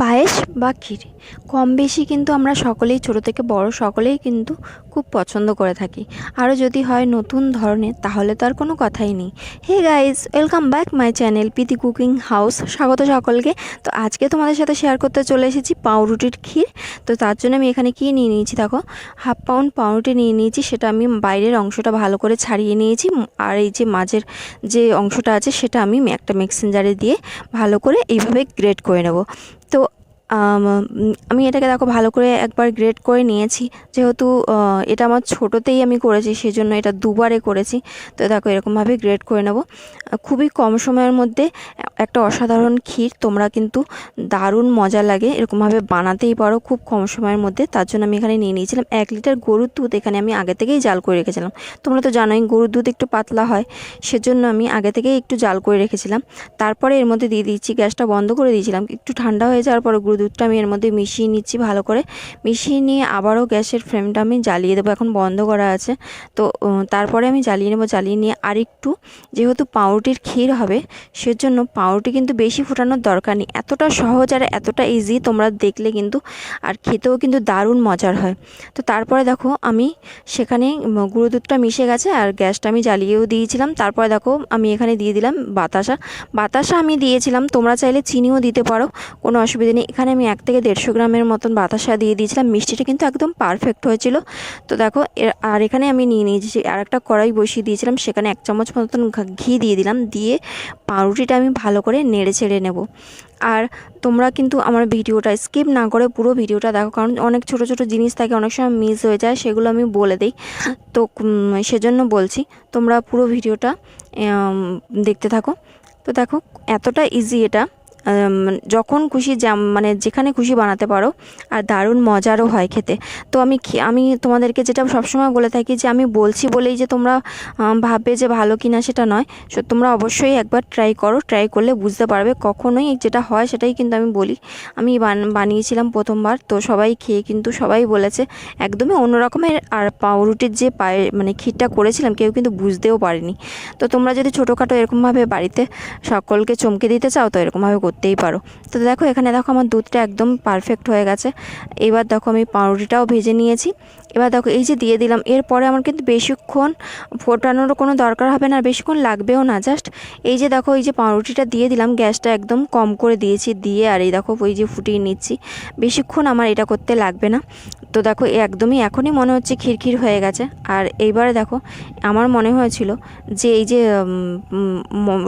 পায়ে পায়েস বা ক্ষীর। কম বেশি কিন্তু আমরা সকলেই, ছোটো থেকে বড় সকলেই কিন্তু খুব পছন্দ করে থাকি। আরও যদি হয় নতুন ধরনের, তাহলে তো আর কোনো কথাই নেই। Hey guys welcome back my channel পিতি cooking house স্বাগত সকলকে। তো আজকে তোমাদের সাথে শেয়ার করতে চলে এসেছি পাউরুটির ক্ষীর। তো তার জন্য আমি এখানে কী নিয়ে নিয়েছি দেখো? হাফ পাউন্ড পাউরুটি নিয়ে নিয়েছি, সেটা আমি বাইরের অংশটা ভালো করে ছাড়িয়ে নিয়েছি। আর এই যে মাঝের যে অংশটা আছে, সেটা আমি একটা মিক্সিং জারে দিয়ে ভালো করে এইভাবে গ্রেট করে নেব। তো আম, এটাকে দেখো ভালো করে একবার গ্রেড করে নিয়েছি। যেহেতু এটা আমার ছোটোতেই আমি করেছি সেজন্য এটা দুবারে করেছি। তো দেখো এরকমভাবে গ্রেড করে নেব। খুবই কম সময়ের মধ্যে একটা অসাধারণ ক্ষীর তোমরা কিন্তু দারুণ মজা লাগে। এরকমভাবে বানাতেই পারো খুব কম সময়ের মধ্যে। তার জন্য আমি এখানে নিয়ে নিয়েছিলাম এক লিটার গরুর দুধ। এখানে আমি আগে থেকেই জাল করে রেখেছিলাম। তোমরা তো জানোই গরুর দুধ একটু পাতলা হয় সেজন্য আমি আগে থেকেই একটু জাল করে রেখেছিলাম। তারপরে এর মধ্যে দিয়ে দিচ্ছি গ্যাসটা বন্ধ করে দিয়েছিলাম। একটু ঠান্ডা হয়ে যাওয়ার পরে গুঁড়ো দুধটা আমি এর মধ্যে মিশিয়ে নিচ্ছি ভালো করে। মিশিয়ে নিয়ে আবারও গ্যাসের ফ্লেমটা আমি জ্বালিয়ে দেবো, এখন বন্ধ করা আছে। তো তারপরে আমি জ্বালিয়ে নেব, জ্বালিয়ে নিয়ে আরেকটু, যেহেতু পাউরুটির ক্ষীর হবে, সেজন্য পাউরুটি কিন্তু বেশি ফোটানোর দরকার নেই। এতটা সহজ আর এতটা ইজি তোমরা দেখলে কিন্তু, আর খেতেও কিন্তু দারুণ মজার হয়। তো তারপরে দেখো, আমি সেখানে গুঁড়ো দুধটা মিশে গেছে, আর গ্যাসটা আমি জ্বালিয়েও দিয়েছিলাম। তারপরে দেখো, আমি এখানে দিয়ে দিলাম বাতাসা। বাতাসা আমি দিয়েছিলাম, তোমরা চাইলে চিনিও দিতে পারো, কোনো অসুবিধা নেই। এখানে আমি এক থেকে দেড়শো গ্রামের মতন বাতাসা দিয়ে দিয়েছিলাম। মিষ্টিটা কিন্তু একদম পারফেক্ট হয়েছিল। তো দেখো আর এখানে আমি নিয়ে নিয়েছি, আর একটা কড়াই বসিয়ে দিয়েছিলাম। সেখানে এক চামচ মতন ঘা- দিয়ে দিলাম। দিয়ে পাউরুটিটা আমি ভালো করে নেড়ে ছেড়ে নেব। আর তোমরা কিন্তু আমার ভিডিওটা স্কিপ না করে পুরো ভিডিওটা দেখো, কারণ অনেক ছোট ছোট জিনিস থাকে, অনেক সময় মিস হয়ে যায়, সেগুলো আমি বলে দিই। তো সেজন্য বলছি, তোমরা পুরো ভিডিওটা দেখতে থাকো। তো দেখো, এতটা ইজি এটা। যখন খুশি মানে যেখানে খুশি বানাতে পারো, আর দারুণ মজারও হয় খেতে। তো আমি আমি তোমাদেরকে যেটা সবসময় বলে থাকি যে, আমি বলছি বলেই যে তোমরা ভাববে যে ভালো কিনা সেটা নয়। সো তোমরা অবশ্যই একবার ট্রাই করো ট্রাই করলে বুঝতে পারবে কখনোই যেটা হয় সেটাই কিন্তু আমি বলি। আমি বান- বানিয়েছিলাম প্রথমবার, তো সবাই খেয়ে কিন্তু সবাই বলেছে, একদমই অন্য রকমের আর পাউরুটির যে পায়ে মানে ক্ষীরটা করেছিলাম, কেউ কিন্তু বুঝতেও পারেনি। তো তোমরা যদি ছোটোখাটো এরকমভাবে বাড়িতে সকলকে চমকে দিতে চাও, তো এরকমভাবে করতেই পারো। তো দেখো, এখানে দেখো আমার দুধটা একদম পারফেক্ট হয়ে গেছে। এবার দেখো আমি পাউরুটিটাও ভেজে নিয়েছি। এবার দেখো, এই যে দিয়ে দিলাম, এরপরে আমার কিন্তু বেশিক্ষণ ফোটানোর কোনো দরকার হবে না, আর বেশিক্ষণ লাগবেও না জাস্ট এই যে দেখো, এই যে পাউরুটিটা দিয়ে দিলাম, গ্যাসটা একদম কম করে দিয়েছি, দিয়ে আর এই দেখো, ওই যে ফুটিয়ে নিচ্ছি। বেশিক্ষণ আমার এটা করতে লাগবে না। তো দেখো একদমই এখনই মনে হচ্ছে খিরখির হয়ে গেছে। আর এইবারে দেখো, আমার মনে হয়েছিল যে এই যে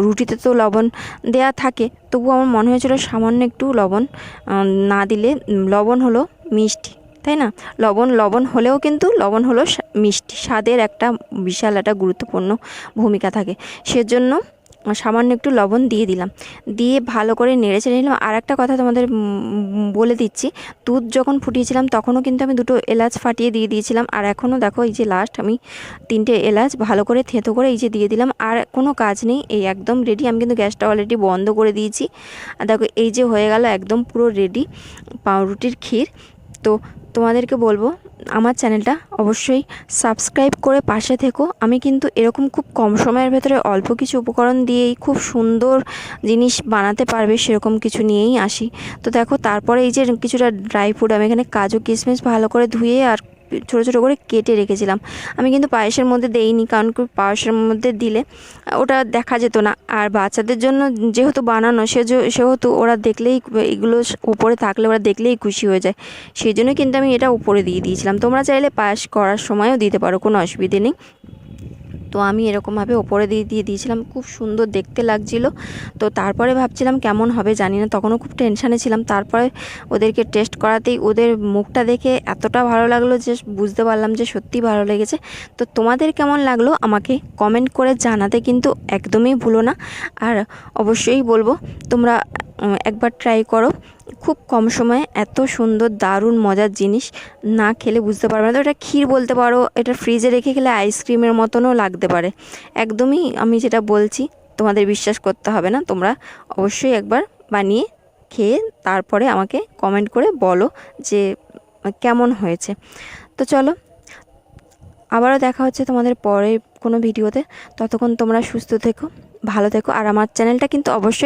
রুটিতে তো লবণ দেয়া থাকে তবু আমার মনে হয়েছিল সামান্য একটু লবণ না দিলে লবণ হলো মিষ্টি, তাই না? লবণ লবণ হলেও কিন্তু লবণ হলো মিষ্টি, স্বাদের একটা বিশাল একটা গুরুত্বপূর্ণ ভূমিকা থাকে। সেজন্য সামান্য একটু লবণ দিয়ে দিলাম। দিয়ে ভালো করে নেড়ে চেড়ে নিলাম। আর একটা কথা তোমাদের বলে দিচ্ছি। দুধ যখন ফুটিয়েছিলাম, তখনও কিন্তু আমি দুটো এলাচ ফাটিয়ে দিয়ে দিয়েছিলাম। আর এখনও দেখো, এই যে লাস্ট আমি তিনটে এলাচ ভালো করে থেঁতো করে এই যে দিয়ে দিলাম। আর কোনো কাজ নেই। এই একদম রেডি আমি কিন্তু গ্যাসটা অলরেডি বন্ধ করে দিয়েছি। আর দেখো, এই যে হয়ে গেল একদম পুরো রেডি পাউরুটির ক্ষীর। তো তোমাদেরকে বলব, আমার চ্যানেলটা অবশ্যই সাবস্ক্রাইব করে পাশে থেকো। আমি কিন্তু এরকম খুব কম সময়ের ভেতরে অল্প কিছু উপকরণ দিয়েই খুব সুন্দর জিনিস বানাতে পারবে সেরকম কিছু নিয়েই আসি। তো দেখো, তারপরে এই যে কিছুটা ড্রাই ফ্রুট আমি এখানে কাজু কিশমিশ ভালো করে ধুয়ে আর ছোটো ছোটো করে কেটে রেখেছিলাম। আমি কিন্তু পায়েসের মধ্যে দেইনি, কারণ পায়েসের মধ্যে দিলে ওটা দেখা যেত না। আর বাচ্চাদের জন্য যেহেতু বানানো সে সেহেতু ওরা দেখলেই এগুলো উপরে থাকলে ওরা দেখলেই খুশি হয়ে যায়। সেই জন্য কিন্তু আমি এটা উপরে দিয়ে দিয়েছিলাম। তোমরা চাইলে পায়েস করার সময়ও দিতে পারো, কোনো অসুবিধে নেই। তো আমি এরকমভাবে ওপরে দিয়ে দিয়ে দিয়েছিলাম। খুব সুন্দর দেখতে লাগছিল। তো তারপরে ভাবছিলাম কেমন হবে জানি না। তখনও খুব টেনশানে ছিলাম। তারপরে ওদেরকে টেস্ট করাতেই ওদের মুখটা দেখে এতটা ভালো লাগল যে বুঝতে পারলাম যে সত্যি ভালো লেগেছে। তো তোমাদের কেমন লাগল আমাকে কমেন্ট করে জানাতে কিন্তু একদমই ভুলো না। আর অবশ্যই বলব, তোমরা একবার ট্রাই করো। খুব কম সময়ে এত সুন্দর, দারুণ, মজার জিনিস না খেলে বুঝতে পারবে না। তো এটা ক্ষীর বলতে পারো, এটা ফ্রিজে রেখে খেলে আইসক্রিমের মতনও লাগতে পারে। একদমই আমি যেটা বলছি, তোমাদের বিশ্বাস করতে হবে না, তোমরা অবশ্যই একবার বানিয়ে খেয়ে তারপরে আমাকে কমেন্ট করে বলো যে, কেমন হয়েছে। তো চলো, আবারও দেখা হচ্ছে তোমাদের পরে কোনো ভিডিওতে। ততক্ষণ তোমরা সুস্থ থেকো, ভালো থেকো, আর আমার চ্যানেলটা কিন্তু অবশ্যই